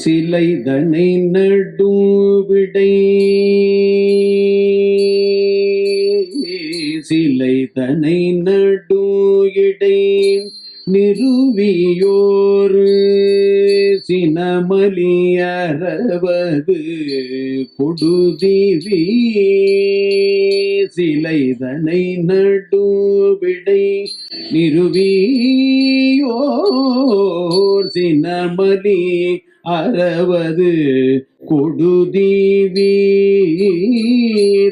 சிலை தனை நடும் விடை. சிலைதனை நடும் இடை நிறுவியோர். சினமலியறவது கொடுதிவி. சிலைதனை நடுவிடை நிறுவியோர். சினமலி அறவது கொடுதீவி.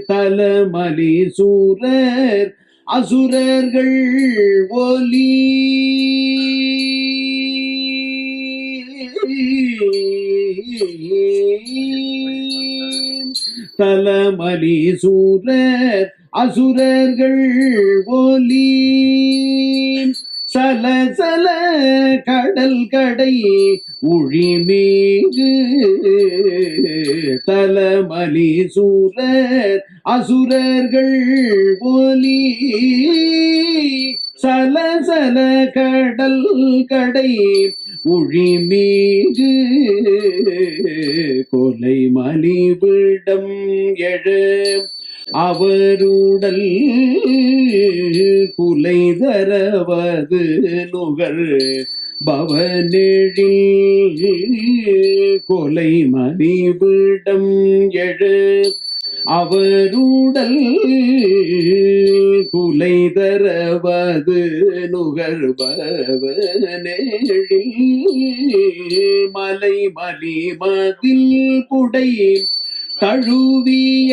தலமலி சூரர் அசுரர்கள் ஒலி. தலமலி சூரர் அசுரர்கள் ஒலி. சலச கடல் கடை உழிமீகு தலமலி சூரர் அசுரர்கள் ஒலி சலசல கடல் கடை உழிமீகு கொலை மலிவிடம் எழு அவருடல் குலை தரவது நுகர் பவனெழில் கொலை மலிவிடம் எழு. அவருடல் குலை தரவது நுகர்பவனெழில் மலை மலி மதில் புடை தழுவிய